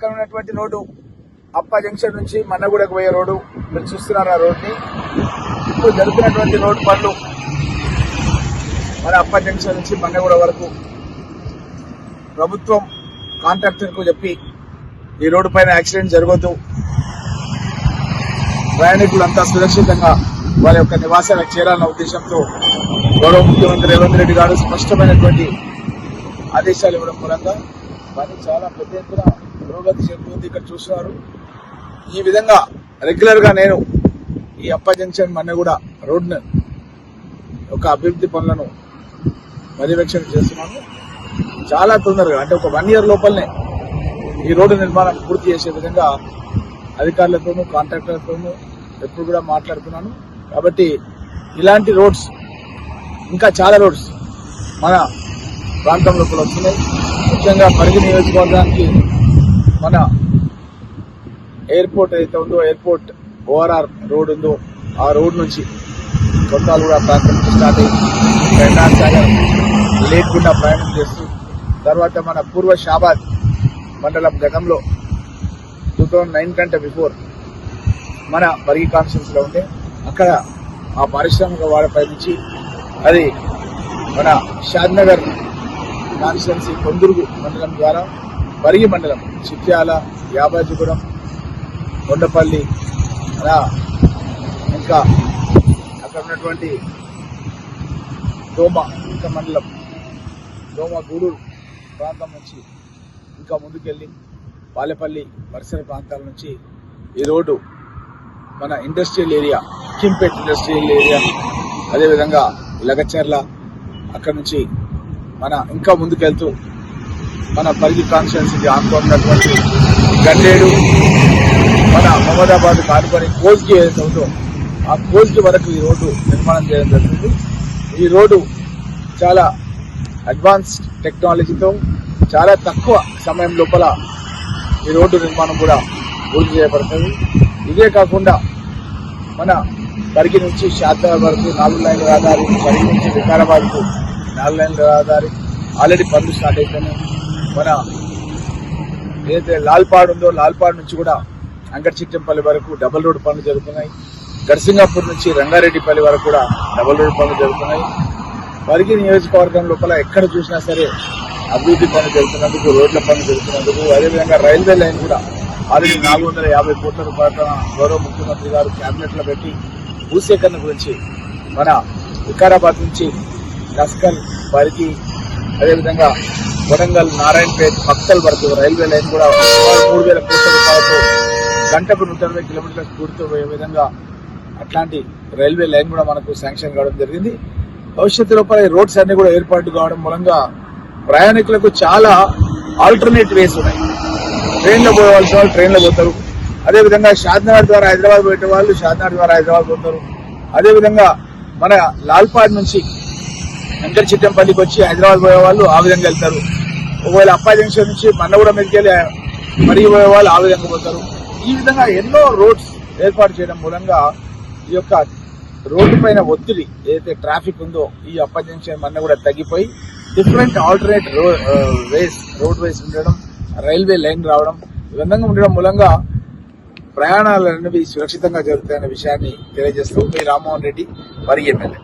పక్కన ఉన్నటువంటి రోడ్డు అప్ప జంక్షన్ నుంచి మన్నగూడకు పోయే రోడ్డు మీరు చూస్తున్నారు ఆ రోడ్ని. ఇప్పుడు జరుగుతున్నటువంటి రోడ్డు పనులు మరి అప్ప జంక్షన్ నుంచి మన్నగూడ వరకు. ప్రభుత్వం కాంట్రాక్టర్కు చెప్పి ఈ రోడ్డు పైన యాక్సిడెంట్ జరగదు ప్రయాణికులంతా సురక్షితంగా వారి యొక్క నివాసాలకు చేరాలన్న ఉద్దేశంతో గౌరవ ముఖ్యమంత్రి రేవంత్ రెడ్డి గారు స్పష్టమైనటువంటి ఆదేశాలు ఇవ్వడం మూలంగా వారిని చాలా పెద్ద ఎత్తున పురోగతి చెందుతుంది ఇక్కడ చూస్తున్నారు. ఈ విధంగా రెగ్యులర్గా నేను ఈ అప్ప జంక్షన్ మన్నెగూడ రోడ్ను ఒక అభివృద్ధి పనులను పర్యవేక్షణ చేస్తున్నాను. చాలా తొందరగా అంటే ఒక వన్ ఇయర్ లోపలనే ఈ రోడ్డు నిర్మాణం పూర్తి చేసే విధంగా అధికారులతోనూ కాంట్రాక్టర్లతోనూ ఎప్పుడు కూడా మాట్లాడుతున్నాను. కాబట్టి ఇలాంటి రోడ్స్ ఇంకా చాలా రోడ్స్ మన ప్రాంతంలోపల వస్తున్నాయి ముఖ్యంగా పరిధి నియోజకవర్గానికి మన ఎయిర్పోర్ట్ ఏదైతే ఉందో ఎయిర్పోర్ట్ ఓఆర్ఆర్ రోడ్ ఉందో ఆ రోడ్ నుంచి కొత్తాలగూడ ప్రాంతం నుంచి స్టార్ట్ అయ్యి రెండార్ సాగర్ లేకుండా ప్రయాణం చేస్తూ తర్వాత మన పూర్వ షాబాద్ మండలం గతంలో టూ థౌజండ్ నైన్ కంటే బిఫోర్ మన బర్గి కాన్స్టిట్యూన్స్ ఉండే అక్కడ ఆ పారిశ్రామిక వాడపై నుంచి అది మన షాద్నగర్ కాన్స్టిట్యున్సీ కొందురుగు మండలం ద్వారా పరిగి మండలం చిట్యాల యాబాజీగూడెం కొండపల్లి అలా ఇంకా అక్కడ ఉన్నటువంటి దోమ ఇంకా మండలం దోమ గూడూరు ప్రాంతం నుంచి ఇంకా ముందుకెళ్ళి పాలెపల్లి పరిసర ప్రాంతాల నుంచి ఈ రోడ్డు మన ఇండస్ట్రియల్ ఏరియా కింపేట్ ఇండస్ట్రియల్ ఏరియా అదేవిధంగా లగచర్ల అక్కడ నుంచి మన ఇంకా ముందుకెళ్తూ మన పరిధి కాన్స్టిట్యున్సీకి ఆనుకున్నటువంటి గండేడు మన మహమ్మదాబాద్ ఆనుకొని కోజ్కి ఏదైతే ఉందో ఆ కోజ్కి వరకు ఈ రోడ్డు నిర్మాణం చేయడం జరుగుతుంది ఈ రోడ్డు చాలా అడ్వాన్స్డ్ టెక్నాలజీతో చాలా తక్కువ సమయం లోపల ఈ రోడ్డు నిర్మాణం కూడా పూర్తి చేయబడుతుంది. ఇదే కాకుండా మన పరిగి నుంచి శాతాబాద్ వరకు నాలుగు లైన్ల రహదారి పరిగి నుంచి వికారాబాద్కు నాలుగు లైన్ల రహదారి ఆల్రెడీ పనులు స్టార్ట్ అయిపోయినాయి. మన ఏదైతే లాల్పాడ్ ఉందో లాల్పాడ్ నుంచి కూడా అంగడిచిట్టంపల్లి వరకు డబల్ రోడ్ పనులు జరుగుతున్నాయి. గడిసింగాపూర్ నుంచి రంగారెడ్డిపల్లి వరకు కూడా డబల్ రోడ్ పనులు జరుగుతున్నాయి. పరిగి నియోజకవర్గం లోపల ఎక్కడ చూసినా సరే అభివృద్ధి పనులు జరుగుతున్నందుకు రోడ్ల పనులు జరుగుతున్నందుకు అదేవిధంగా రైల్వే లైన్ కూడా ఆల్రెడీ నాలుగు వందల యాభై కోట్ల రూపాయల గౌరవ ముఖ్యమంత్రి గారు క్యాబినెట్లో పెట్టి భూసేకరణ గురించి మన వికారాబాద్ నుంచి నస్కల్ పరిగి అదేవిధంగా వరంగల్ నారాయణపేట్ భక్తల్ వరకు రైల్వే లైన్ కూడా మూడు వేల కోట్ల రూపాయలతో గంటకు నూట ఇరవై కిలోమీటర్ల స్పీడ్తో పోయే విధంగా అట్లాంటి రైల్వే లైన్ కూడా మనకు శాంక్షన్ కావడం జరిగింది. భవిష్యత్తు లోపల ఈ రోడ్స్ అన్ని కూడా ఏర్పాటు కావడం మూలంగా ప్రయాణికులకు చాలా ఆల్టర్నేట్ వేస్ ఉన్నాయి. ట్రైన్లో పోవాల్సిన వాళ్ళు ట్రైన్లో పోతారు. అదేవిధంగా షాద్నగర్ ద్వారా హైదరాబాద్ పోయే వాళ్ళు షాద్నగర్ ద్వారా హైదరాబాద్ పోతారు. అదేవిధంగా మన లాల్పాడ్ నుంచి వెంకట చిట్టంపల్లికి వచ్చి హైదరాబాద్ పోయే వాళ్ళు ఆ విధంగా వెళ్తారు. ఒకవేళ అప్పా జంక్షన్ నుంచి మన్నగూడ మీదకి మరిగి పోయే వాళ్ళు ఆ విధంగా పోతారు. ఈ విధంగా ఎన్నో రోడ్స్ ఏర్పాటు చేయడం మూలంగా ఈ యొక్క రోడ్డు పైన ఒత్తిడి ఏదైతే ట్రాఫిక్ ఉందో ఈ అప్ప జంక్షన్ మన్న కూడా తగ్గిపోయి different alternate ways road ways ఉండడం రైల్వే లైన్ రావడం ఈ విధంగా ఉండడం మూలంగా ప్రయాణాలు అనేవి సురక్షితంగా జరుగుతాయనే విషయాన్ని తెలియజేస్తూ మీ రామ్మోహన్ రెడ్డి వరి ఎమ్మెల్యే.